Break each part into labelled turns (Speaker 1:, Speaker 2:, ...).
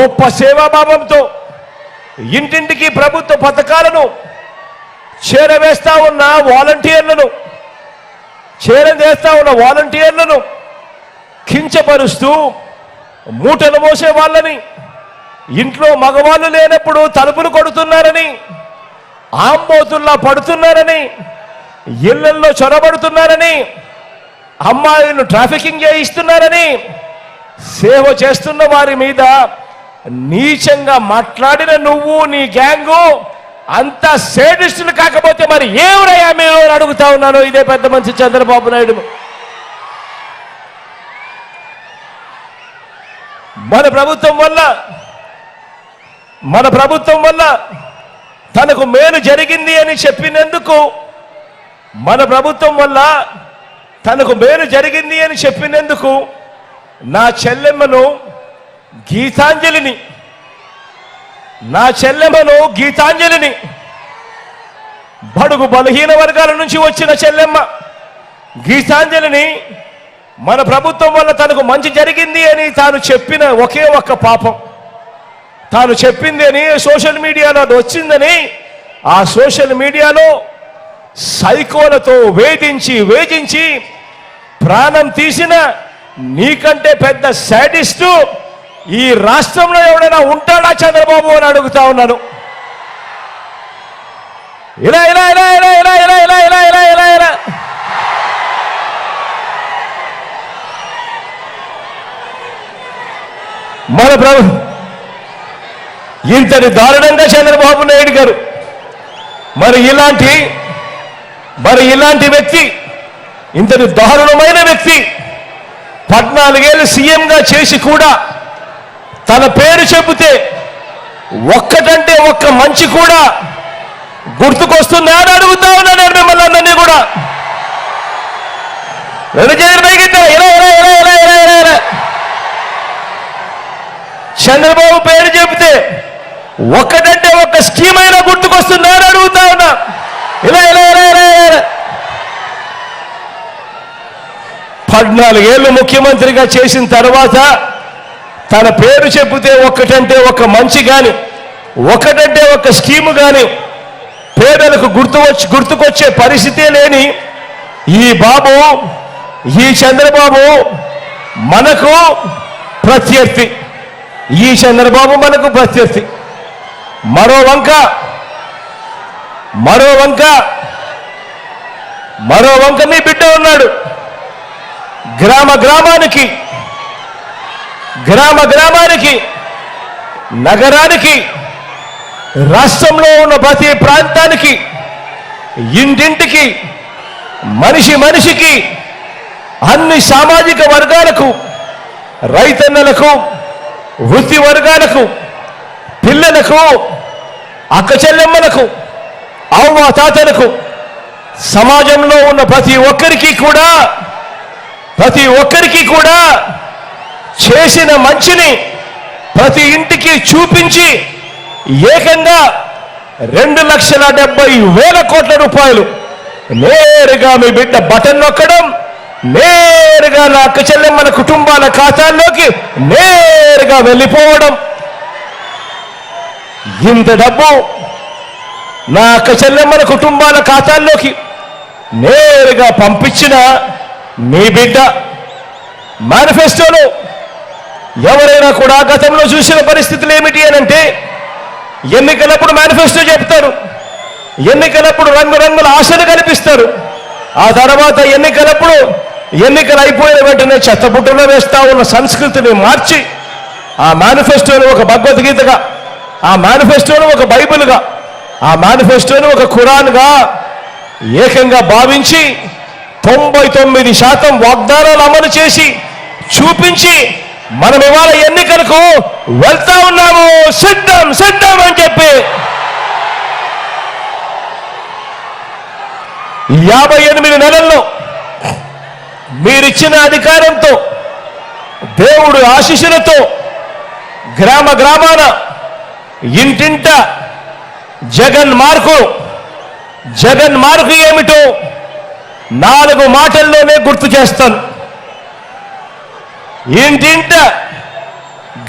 Speaker 1: గొప్ప సేవాభావంతో ఇంటింటికి ప్రభుత్వ పథకాలను చేరవేస్తా ఉన్న వాలంటీర్లను చేరవేస్తా ఉన్న వాలంటీర్లను కించపరుస్తూ మూటలు మోసే వాళ్ళని ఇంట్లో మగవాళ్ళు లేనప్పుడు తలుపులు కొడుతున్నారని ఆంబోతుల్లా పడుతున్నారని ఇళ్ళల్లో చొరబడుతున్నారని అమ్మాయిలను ట్రాఫికింగ్ చేయిస్తున్నారని సేవ చేస్తున్న వారి మీద నీచంగా మాట్లాడిన నువ్వు నీ గ్యాంగు అంత సేడిస్టులు కాకపోతే మరి ఏవరయ్యా మీరు అడుగుతా ఉన్నాను? ఇదే పెద్ద మనిషి చంద్రబాబు నాయుడు. మన ప్రభుత్వం వల్ల మన ప్రభుత్వం వల్ల తనకు మేలు జరిగింది అని చెప్పినందుకు మన ప్రభుత్వం వల్ల తనకు మేలు జరిగింది అని చెప్పినందుకు నా చెల్లెమ్మను గీతాంజలిని. నా చెల్లెమ్మను గీతాంజలిని. బడుగు బలహీన వర్గాల నుంచి వచ్చిన చెల్లెమ్మ గీతాంజలిని మన ప్రభుత్వం వల్ల తనకు మంచి జరిగింది అని తాను చెప్పిన ఒకే ఒక్క పాపం. తాను చెప్పింది అని సోషల్ మీడియాలో అది వచ్చిందని ఆ సోషల్ మీడియాలో సైకోలతో వేధించి వేధించి ప్రాణం తీసిన నీకంటే పెద్ద శాడిస్టు ఈ రాష్ట్రంలో ఎవడైనా ఉంటాడా చంద్రబాబు అని అడుగుతా ఉన్నాను ఇలా ఇలా ఇలా ఇలా ఇలా ఇలా ఇలా ఇలా ఇలా ఇలా ఇలా మన ప్రభు ఇంతటి దారుణంగా చంద్రబాబు నాయుడు గారు మరి ఇలాంటి మరి ఇలాంటి వ్యక్తి ఇంతటి దారుణమైన వ్యక్తి పద్నాలుగేళ్ళు సీఎంగా చేసి కూడా తన పేరు చెబితే ఒక్కటంటే ఒక్క మంచి కూడా గుర్తుకొస్తుందా అని అడుగుతా ఉన్నా నేను మిమ్మల్ని అందరినీ కూడా. రెండు చేతులు పైకెత్తా. ఇలా ఇలా ఇలా ఇలా ఇలా ఇలా ఇలా. చంద్రబాబు పేరు చెబితే ఒక్కటంటే ఒక్క స్కీమ్ అయినా గుర్తుకొస్తుందా అని అడుగుతా ఉన్నా. ఇలా ఇలా ఇలా ఇలా ఇలా ఇలా. పద్నాలుగేళ్ళు ముఖ్యమంత్రిగా చేసిన తర్వాత తన పేరు చెబితే ఒక్కటంటే ఒక మంచి కానీ ఒకటంటే ఒక స్కీము కానీ పేదలకు గుర్తు వచ్చి గుర్తుకొచ్చే పరిస్థితే లేని ఈ బాబు ఈ చంద్రబాబు మనకు ప్రత్యర్థి. ఈ చంద్రబాబు మనకు ప్రత్యర్థి. మరో వంక మరో వంక మరో వంక మీ బిడ్డ ఉన్నాడు. గ్రామ గ్రామానికి గ్రామ గ్రామానికి నగరానికి రాష్ట్రంలో ఉన్న ప్రతి ప్రాంతానికి ఇంటింటికి మనిషి మనిషికి అన్ని సామాజిక వర్గాలకు రైతన్నలకు వృత్తి వర్గాలకు పిల్లలకు అక్కచెల్లెమ్మలకు అవ్వ తాతలకు సమాజంలో ఉన్న ప్రతి ఒక్కరికి కూడా ప్రతి ఒక్కరికి కూడా చేసిన మంచిని ప్రతి ఇంటికి చూపించి ఏకంగా రెండు లక్షల డెబ్బై వేల కోట్ల రూపాయలు నేరుగా మీ బిడ్డ బటన్ నొక్కడం నేరుగా నా అక్క చెల్లెమ్మల కుటుంబాల ఖాతాల్లోకి నేరుగా వెళ్ళిపోవడం. ఇంత డబ్బు నా అక్క చెల్లెమ్మల కుటుంబాల ఖాతాల్లోకి నేరుగా పంపించిన మీ బిడ్డ మేనిఫెస్టోలో ఎవరైనా కూడా గతంలో చూసిన పరిస్థితులు ఏమిటి అని అంటే ఎన్నికలప్పుడు మేనిఫెస్టో చెప్తారు. ఎన్నికలప్పుడు రంగురంగుల ఆశలు కనిపిస్తారు. ఆ తర్వాత ఎన్నికలప్పుడు ఎన్నికలు అయిపోయిన వెంటనే చెత్తబుట్టలో వేస్తా ఉన్న సంస్కృతిని మార్చి ఆ మేనిఫెస్టోను ఒక భగవద్గీతగా ఆ మేనిఫెస్టోను ఒక బైబిల్గా ఆ మేనిఫెస్టోను ఒక ఖురాన్గా ఏకంగా భావించి తొంభై తొమ్మిది శాతం వాగ్దానాలు అమలు చేసి చూపించి మనం ఇవాళ ఎన్నికలకు వెళ్తా ఉన్నాము. సిద్ధం సిద్ధం అని చెప్పి. యాభై ఎనిమిది నెలల్లో మీరిచ్చిన అధికారంతో దేవుడు ఆశీస్సులతో గ్రామ గ్రామాన ఇంటింట జగన్ మార్కు జగన్ మార్కు ఏమిటో నాలుగు మాటల్లోనే గుర్తు చేస్తాను. ఇంటింట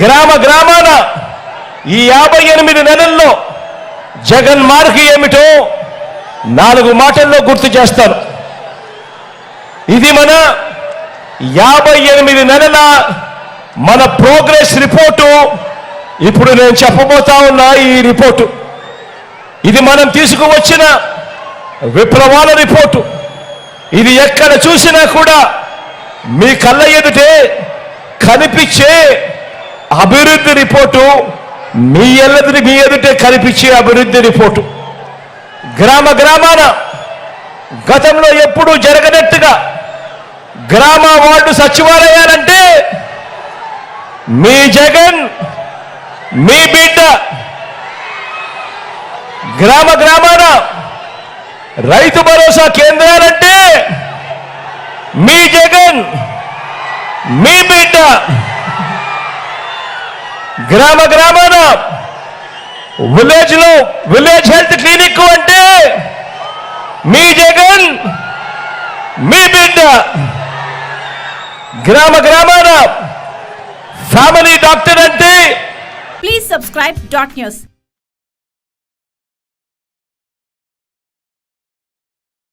Speaker 1: గ్రామ గ్రామాన ఈ యాభై ఎనిమిది నెలల్లో జగన్ మార్క్ ఏమిటో నాలుగు మాటల్లో గుర్తు చేస్తాను. ఇది మన యాభై ఎనిమిది నెలల మన ప్రోగ్రెస్ రిపోర్టు. ఇప్పుడు నేను చెప్పబోతా ఉన్నా ఈ రిపోర్టు. ఇది మనం తీసుకువచ్చిన విప్లవాల రిపోర్టు. ఇది ఎక్కడ చూసినా కూడా మీ కళ్ళ ఎదుటే కనిపించే అభివృద్ధి రిపోర్టు మీ ఎల్లది మీ ఎదుటే కనిపించే అభివృద్ధి రిపోర్టు. గ్రామ గ్రామాన గతంలో ఎప్పుడూ జరగనట్టుగా గ్రామ వార్డు సచివాలయాలంటే మీ జగన్ మీ బిడ్డ గ్రామ గ్రామాన రైతు భరోసా కేంద్రాలంటే మీ జగన్. మీ బిడ్డ గ్రామ గ్రామాన విలేజ్లో విలేజ్ హెల్త్ క్లినిక్ అంటే మీ జగన్ మీ బిడ్డ గ్రామ గ్రామాన ఫ్యామిలీ డాక్టర్ అంటే
Speaker 2: ప్లీజ్ సబ్స్క్రైబ్ డాట్ న్యూస్